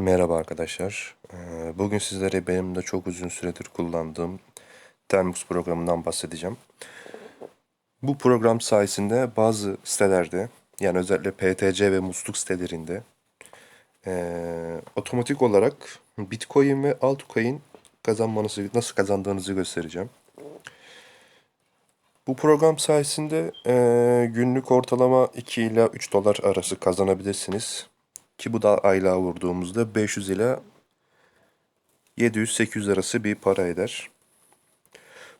Merhaba arkadaşlar. Ee, Bugün sizlere benim de çok uzun süredir kullandığım Termux programından bahsedeceğim. Bu program sayesinde bazı sitelerde yani özellikle PTC ve musluk sitelerinde eee, otomatik olarak Bitcoin ve altcoin kazanmanızı, nasıl kazandığınızı göstereceğim. Bu program sayesinde eee, günlük ortalama 2 ila 3 dolar arası kazanabilirsiniz. Ki bu da aylığa vurduğumuzda 500 ila 700-800 arası bir para eder.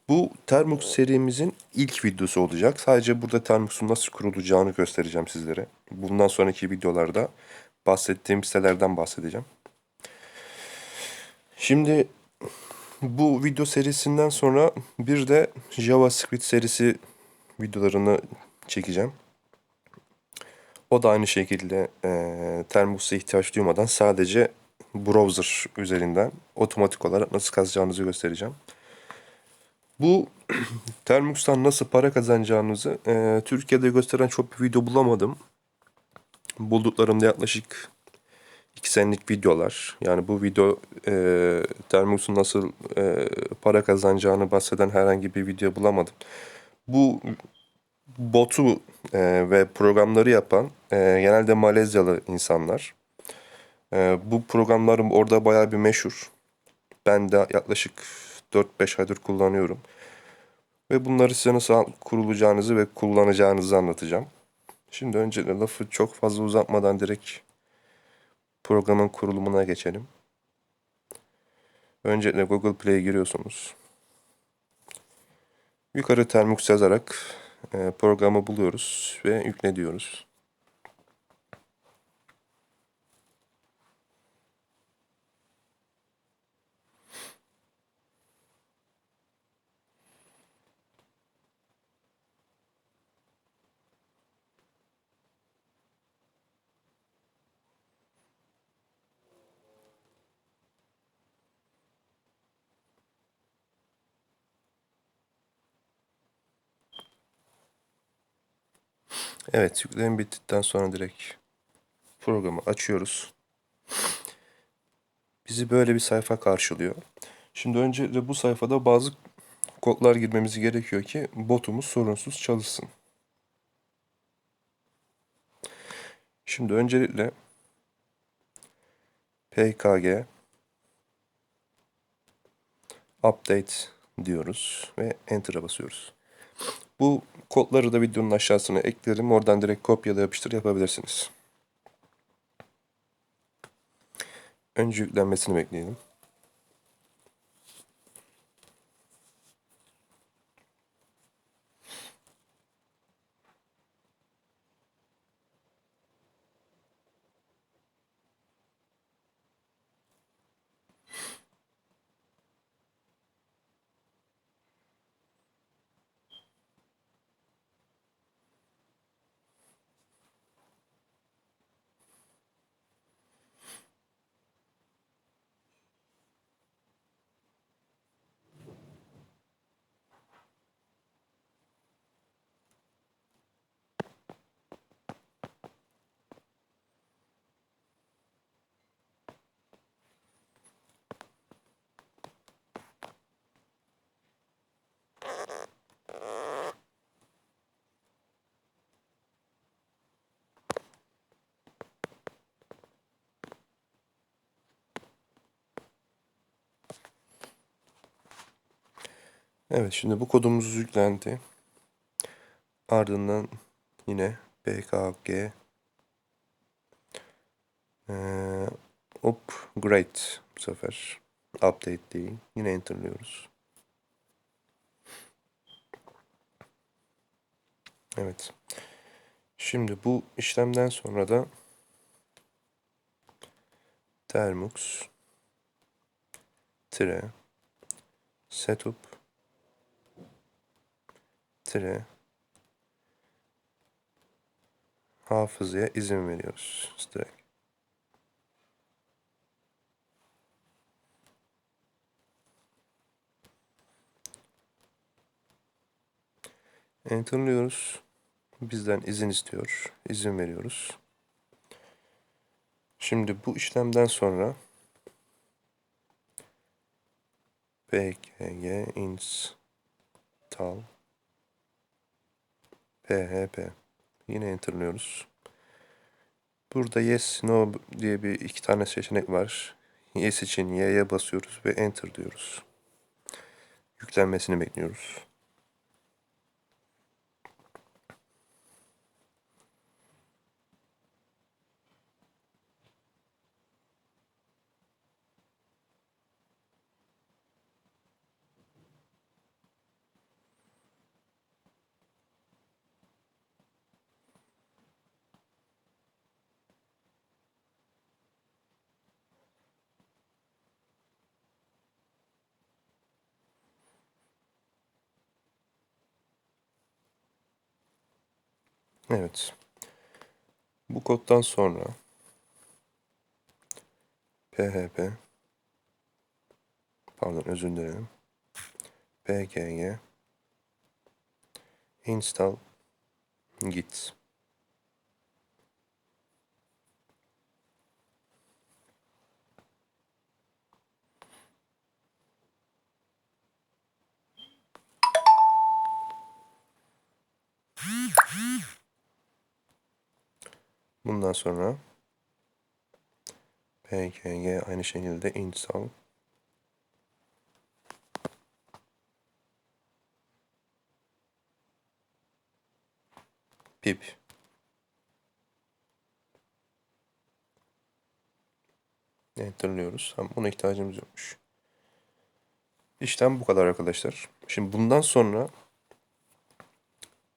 Bu Termux serimizin ilk videosu olacak. Sadece burada Termux'un nasıl kurulacağını göstereceğim sizlere. Bundan sonraki videolarda bahsettiğim sitelerden bahsedeceğim. Şimdi bu video serisinden sonra bir de JavaScript serisi videolarını çekeceğim. O da aynı şekilde e, Termus'a ihtiyaç duymadan sadece browser üzerinden otomatik olarak nasıl kazacağınızı göstereceğim. Bu Termux'tan nasıl para kazanacağınızı e, Türkiye'de gösteren çok bir video bulamadım. Bulduklarımda yaklaşık 2 senelik videolar. Yani bu video e, Termux'un nasıl e, para kazanacağını bahseden herhangi bir video bulamadım. Bu botu e, ve programları yapan e, genelde Malezyalı insanlar. E, bu programlar orada bayağı bir meşhur. Ben de yaklaşık 4-5 aydır kullanıyorum. Ve bunları size nasıl kurulacağınızı ve kullanacağınızı anlatacağım. Şimdi önce lafı çok fazla uzatmadan direkt programın kurulumuna geçelim. Öncelikle Google Play'e giriyorsunuz. Yukarı Termux yazarak programı buluyoruz ve yükle diyoruz. Evet, yükleme bittikten sonra direkt programı açıyoruz. Bizi böyle bir sayfa karşılıyor. Şimdi öncelikle bu sayfada bazı kodlar girmemiz gerekiyor ki botumuz sorunsuz çalışsın. Şimdi öncelikle pkg update diyoruz ve enter'a basıyoruz. Bu kodları da videonun aşağısına eklerim. Oradan direkt kopyala yapıştır yapabilirsiniz. Önce yüklenmesini bekleyelim. Evet şimdi bu kodumuz yüklendi. Ardından yine pkg ee, upgrade bu sefer update değil. Yine enterliyoruz. Evet. Şimdi bu işlemden sonra da termux tire setup tire hafızaya izin veriyoruz direkt. Enter'lıyoruz. Bizden izin istiyor. İzin veriyoruz. Şimdi bu işlemden sonra pkg install php yine enter'lıyoruz. Burada yes no diye bir iki tane seçenek var. Yes için y'ye basıyoruz ve enter diyoruz. Yüklenmesini bekliyoruz. Evet. Bu koddan sonra php pardon özür dilerim. pkg install git Bundan sonra pkg aynı şekilde install pip enterliyoruz. Ama buna ihtiyacımız yokmuş. İşlem bu kadar arkadaşlar. Şimdi bundan sonra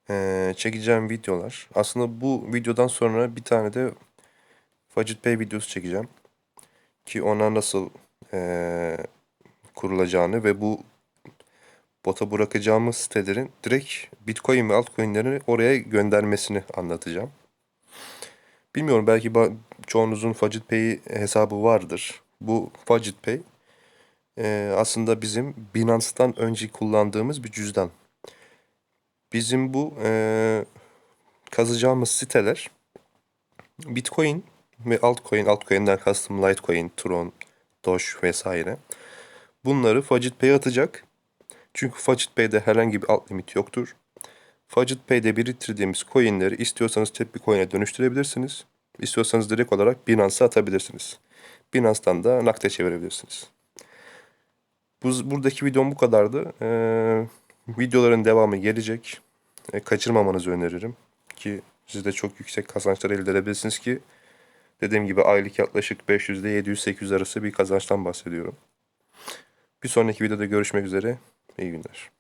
eee, çekeceğim videolar. Aslında bu videodan sonra bir tane de Fudget Pay videosu çekeceğim. Ki ona nasıl eee, kurulacağını ve bu bota bırakacağımız sitelerin direkt Bitcoin ve altcoin'lerini oraya göndermesini anlatacağım. Bilmiyorum belki çoğunuzun Fudget Pay hesabı vardır. Bu Fudget Pay eee, aslında bizim Binance'tan önce kullandığımız bir cüzdan. Bizim bu eee kazacağımız siteler Bitcoin ve altcoin, altcoin'den kastım Litecoin, Tron, Doge vesaire. Bunları Fudget Pay'e atacak. Çünkü Fudget Pay'de herhangi bir alt limit yoktur. Fudget Pay'de biriktirdiğimiz coinleri istiyorsanız tek bir coin'e dönüştürebilirsiniz. İstiyorsanız direkt olarak Binance'a atabilirsiniz. Binance'tan da nakde çevirebilirsiniz. Bu, buradaki videom bu kadardı. Ee, videoların devamı gelecek. Ee, kaçırmamanızı öneririm. Ki siz de çok yüksek kazançlar elde edebilirsiniz ki dediğim gibi aylık yaklaşık 500 ile 700-800 arası bir kazançtan bahsediyorum. Bir sonraki videoda görüşmek üzere. İyi günler.